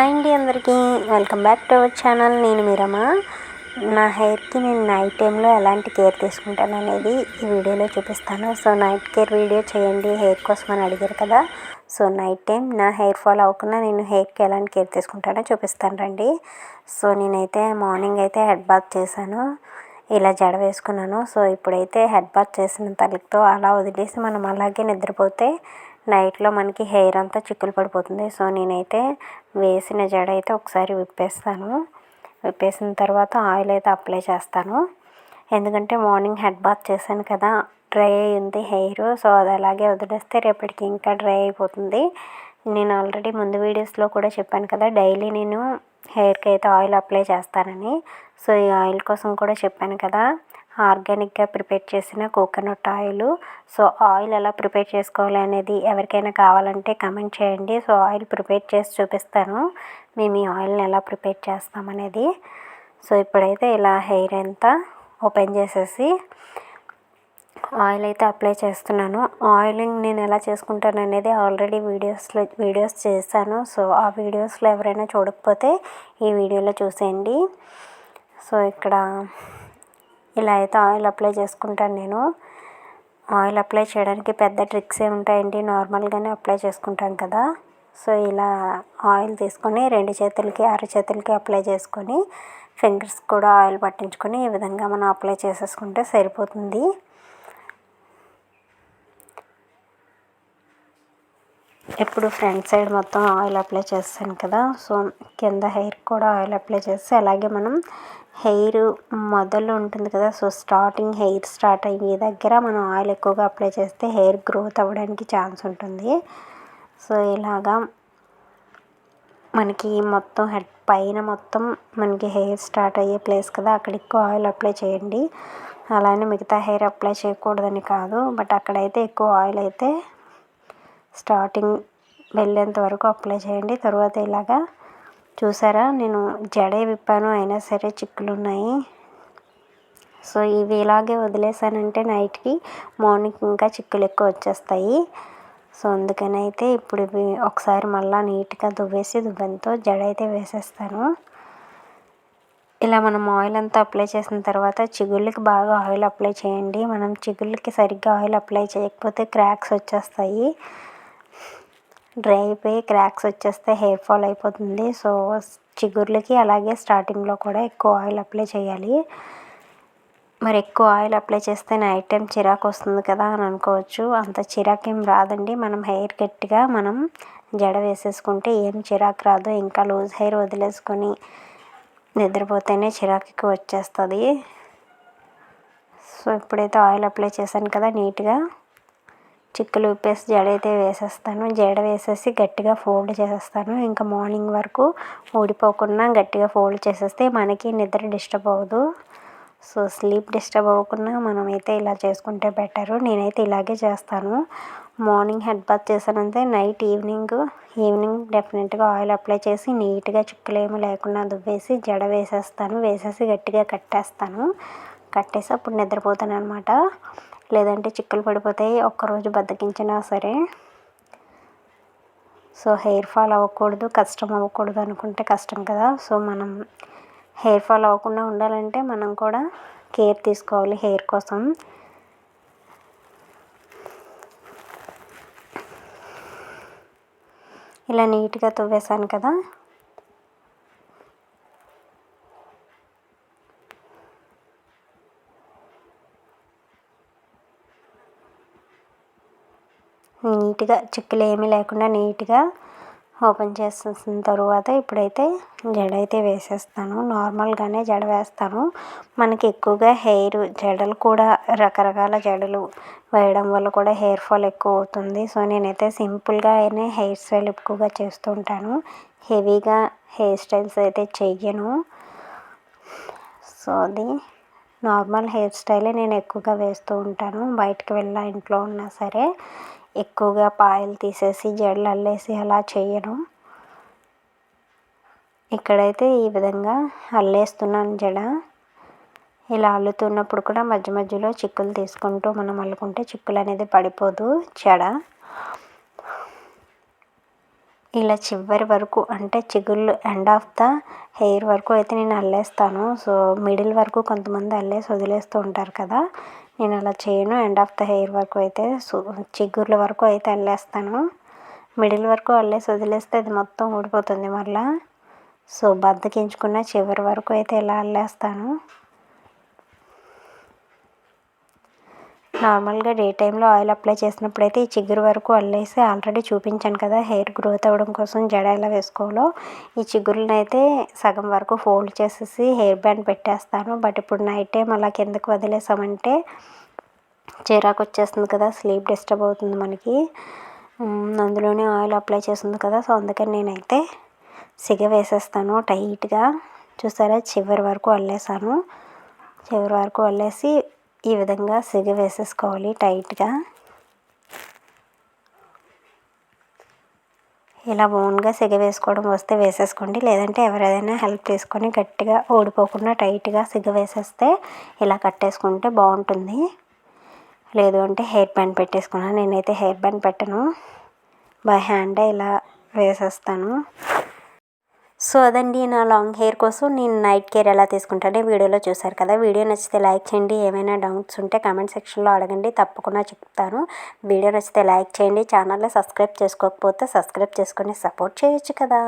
Hi అండి అందరికీ. Welcome back to our channel నేను మీరమ్మా నా హెయిర్కి నేను నైట్ టైంలో ఎలాంటి కేర్ తీసుకుంటాను అనేది ఈ వీడియోలో చూపిస్తాను. సో నైట్ కేర్ వీడియో చేయండి. హెయిర్ కోసం అని అడిగారు కదా. సో నైట్ టైం నా హెయిర్ ఫాల్ అవ్వకుండా నేను హెయిర్కి ఎలాంటి కేర్ తీసుకుంటానో చూపిస్తాను రండి. సో నేనైతే మార్నింగ్ అయితే హెడ్ బాత్ చేశాను. ఇలా జడ వేసుకున్నాను. సో ఇప్పుడైతే హెడ్ బాత్ చేసిన తల్లితో అలా వదిలేసి మనం అలాగే నిద్రపోతే నైట్లో మనకి హెయిర్ అంతా చిక్కులు పడిపోతుంది. సో నేనైతే వేసిన జడ అయితే ఒకసారి విప్పేస్తాను. విప్పేసిన తర్వాత ఆయిల్ అయితే అప్లై చేస్తాను. ఎందుకంటే మార్నింగ్ హెడ్ బాత్ చేశాను కదా డ్రై అయింది హెయిర్. సో అది అలాగే వదిలేస్తే రేపటికి ఇంకా డ్రై అయిపోతుంది. నేను ఆల్రెడీ ముందు వీడియోస్లో కూడా చెప్పాను కదా డైలీ నేను హెయిర్కి అయితే ఆయిల్ అప్లై చేస్తానని. సో ఈ ఆయిల్ కోసం కూడా చెప్పాను కదా ఆర్గానిక్గా ప్రిపేర్ చేసిన కోకోనట్ ఆయిల్. సో ఆయిల్ ఎలా ప్రిపేర్ చేసుకోవాలి అనేది ఎవరికైనా కావాలంటే కమెంట్ చేయండి. సో ఆయిల్ ప్రిపేర్ చేసి చూపిస్తాను మేము ఈ ఆయిల్ని ఎలా ప్రిపేర్ చేస్తామనేది సో ఇప్పుడైతే ఇలా హెయిర్ అంతా ఓపెన్ చేసేసి ఆయిల్ అయితే అప్లై చేస్తున్నాను. ఆయిలింగ్ నేను ఎలా చేసుకుంటాను అనేది ఆల్రెడీ వీడియోస్లో వీడియోస్ చేశాను. సో ఆ వీడియోస్లో ఎవరైనా చూడకపోతే ఈ వీడియోలో చూసేయండి. సో ఇక్కడ ఇలా అయితే ఆయిల్ అప్లై చేసుకుంటాను నేను. ఆయిల్ అప్లై చేయడానికి పెద్ద ట్రిక్స్ ఏమి ఉంటాయండి? నార్మల్గానే అప్లై చేసుకుంటాం కదా. సో ఇలా ఆయిల్ తీసుకొని రెండు చేతులకి అర చేతులకి అప్లై చేసుకొని ఫింగర్స్ కూడా ఆయిల్ పట్టించుకొని ఈ విధంగా మనం అప్లై చేసేసుకుంటే సరిపోతుంది. ఇప్పుడు ఫ్రంట్ సైడ్ మొత్తం ఆయిల్ అప్లై చేస్తాను కదా సో కింద హెయిర్ కూడా ఆయిల్ అప్లై చేస్తే అలాగే మనం హెయిర్ మొదలు ఉంటుంది కదా సో స్టార్టింగ్ హెయిర్ స్టార్ట్ అయ్యే దగ్గర మనం ఆయిల్ ఎక్కువగా అప్లై చేస్తే హెయిర్ గ్రోత్ అవ్వడానికి ఛాన్స్ ఉంటుంది. సో ఇలాగా మనకి మొత్తం హెడ్ పైన మొత్తం మనకి హెయిర్ స్టార్ట్ అయ్యే ప్లేస్ కదా అక్కడ ఎక్కువ ఆయిల్ అప్లై చేయండి. అలానే మిగతా హెయిర్ అప్లై చేయకూడదని కాదు బట్ అక్కడైతే ఎక్కువ ఆయిల్ అయితే స్టార్టింగ్ వెళ్ళేంత వరకు అప్లై చేయండి. తర్వాత ఇలాగా చూసారా నేను జడే విప్పాను అయినా సరే చిక్కులు ఉన్నాయి. సో ఇవి ఇలాగే వదిలేసానంటే నైట్కి మార్నింగ్ ఇంకా చిక్కులు ఎక్కువ వచ్చేస్తాయి. సో అందుకని అయితే ఇప్పుడు ఇవి ఒకసారి మళ్ళీ నీట్గా దువ్వేసి దువ్వెంతో జడ అయితే వేసేస్తాను. ఇలా మనం ఆయిల్ అంతా అప్లై చేసిన తర్వాత చిగుళ్ళకి బాగా ఆయిల్ అప్లై చేయండి. మనం చిగుళ్ళకి సరిగ్గా ఆయిల్ అప్లై చేయకపోతే క్రాక్స్ వచ్చేస్తాయి. డ్రై అయిపోయి క్రాక్స్ వచ్చేస్తే హెయిర్ ఫాల్ అయిపోతుంది. సో చిగుర్లకి అలాగే స్టార్టింగ్లో కూడా ఎక్కువ ఆయిల్ అప్లై చేయాలి. మరి ఎక్కువ ఆయిల్ అప్లై చేస్తే నైట్ టైం చిరాకు వస్తుంది కదా అని అనుకోవచ్చు. అంత చిరాకు ఏం రాదండి. మనం హెయిర్ గట్టిగా మనం జడ వేసేసుకుంటే ఏం చిరాకు రాదు. ఇంకా లూజ్ హెయిర్ వదిలేసుకొని నిద్రపోతేనే చిరాకు వచ్చేస్తుంది. సో ఇప్పుడైతే ఆయిల్ అప్లై చేశాను కదా నీట్గా. చిక్కులు ఉప్పేసి జడ అయితే వేసేస్తాను. జడ వేసేసి గట్టిగా ఫోల్డ్ చేసేస్తాను. ఇంకా మార్నింగ్ వరకు ఊడిపోకుండా గట్టిగా ఫోల్డ్ చేసేస్తే మనకి నిద్ర డిస్టర్బ్ అవ్వదు. సో స్లీప్ డిస్టర్బ్ అవ్వకుండా మనమైతే ఇలా చేసుకుంటే బెటరు. నేనైతే ఇలాగే చేస్తాను. మార్నింగ్ హెడ్ బాత్ చేశానంటే నైట్ ఈవినింగ్ ఈవినింగ్ డెఫినెట్గా ఆయిల్ అప్లై చేసి నీట్గా చిక్కులు ఏమి లేకుండా దువ్వేసి జడ వేసేస్తాను. వేసేసి గట్టిగా కట్టేస్తాను. కట్టేసి అప్పుడు నిద్రపోతాను అనమాట లేదంటే చిక్కులు పడిపోతాయి. ఒక్కరోజు బద్దకించినా సరే. సో హెయిర్ ఫాల్ అవ్వకూడదు. కష్టం అవ్వకూడదు అనుకుంటే కష్టం కదా. సో మనం హెయిర్ ఫాల్ అవ్వకుండా ఉండాలంటే మనం కూడా కేర్ తీసుకోవాలి హెయిర్ కోసం. ఇలా నీట్గా తువ్వేశాను కదా. నీట్గా చిక్కులు ఏమీ లేకుండా నీట్గా ఓపెన్ చేసేసిన తర్వాత ఇప్పుడైతే జడ అయితే వేసేస్తాను. నార్మల్గానే జడ వేస్తాను. మనకి ఎక్కువగా హెయిర్ జడలు కూడా రకరకాల జడలు వేయడం వల్ల కూడా హెయిర్ ఫాల్ ఎక్కువ అవుతుంది. సో నేనైతే సింపుల్గానే హెయిర్ స్టైల్ ఎక్కువగా చేస్తూ ఉంటాను. హెవీగా హెయిర్ స్టైల్స్ అయితే చెయ్యను. సో అది నార్మల్ హెయిర్ స్టైలే నేను ఎక్కువగా వేస్తూ ఉంటాను. బయటకు వెళ్ళినా ఇంట్లో ఉన్నా సరే. ఎక్కువగా పాయలు తీసేసి జడలు అల్లేసి అలా చేయను. ఇక్కడైతే ఈ విధంగా అల్లేస్తున్నాను జడ. ఇలా అల్లుతున్నప్పుడు కూడా మధ్య మధ్యలో చిక్కులు తీసుకుంటూ మనం అల్లుకుంటే చిక్కులు అనేది పడిపోదు జడ. ఇలా చివరి వరకు అంటే చిగుళ్ళు ఎండ్ ఆఫ్ ద హెయిర్ వరకు అయితే నేను అల్లేస్తాను. సో మిడిల్ వరకు కొంతమంది అల్లేసి వదిలేస్తూ ఉంటారు కదా నేను అలా చేయను. ఎండ్ ఆఫ్ ద హెయిర్ వరకు అయితే సో చిగుర్ల వరకు అయితే అల్లేస్తాను. మిడిల్ వరకు అల్లేసి వదిలేస్తే అది మొత్తం ఊడిపోతుంది మళ్ళీ సో బద్దకించుకున్న చివరి వరకు అయితే ఇలా అల్లేస్తాను. నార్మల్గా డే టైంలో ఆయిల్ అప్లై చేసినప్పుడు అయితే ఈ చిగురు వరకు అల్లేసి ఆల్రెడీ చూపించాను కదా హెయిర్ గ్రోత్ అవ్వడం కోసం జడ ఎలా వేసుకోవాలో. ఈ చిగురులను అయితే సగం వరకు ఫోల్డ్ చేసేసి హెయిర్ బ్యాండ్ పెట్టేస్తాను. బట్ ఇప్పుడు నైట్ టైం అలా కిందకు వదిలేసామంటే చిరాకు వచ్చేస్తుంది కదా స్లీప్ డిస్టర్బ్ అవుతుంది మనకి. అందులోనే ఆయిల్ అప్లై చేస్తుంది కదా సో అందుకని నేనైతే సిగ వేసేస్తాను టైట్గా. చూసారా చివరి వరకు అల్లేసాను. చివరి వరకు అల్లేసి ఈ విధంగా సిగ వేసేసుకోవాలి టైట్గా. ఇలా ఓన్గా సిగ వేసుకోవడం వస్తే వేసేసుకోండి. లేదంటే ఎవరైనా హెల్ప్ తీసుకొని గట్టిగా ఓడిపోకుండా టైట్గా సిగ వేసేస్తే ఇలా కట్టేసుకుంటే బాగుంటుంది. లేదు అంటే హెయిర్ బ్యాండ్ పెట్టేసుకున్నాను. నేనైతే హెయిర్ బ్యాండ్ పెట్టను. బై హ్యాండే ఇలా వేసేస్తాను. సో అదండి నా లాంగ్ హెయిర్ కోసం నేను నైట్ కేర్ ఎలా తీసుకుంటానో వీడియోలో చూసారు కదా. వీడియో నచ్చితే లైక్ చేయండి. ఏమైనా డౌట్స్ ఉంటే కామెంట్ సెక్షన్లో అడగండి. తప్పకుండా చెప్తాను. వీడియో నచ్చితే లైక్ చేయండి. ఛానల్లో సబ్స్క్రైబ్ చేసుకోకపోతే సబ్స్క్రైబ్ చేసుకొని సపోర్ట్ చేయొచ్చు కదా.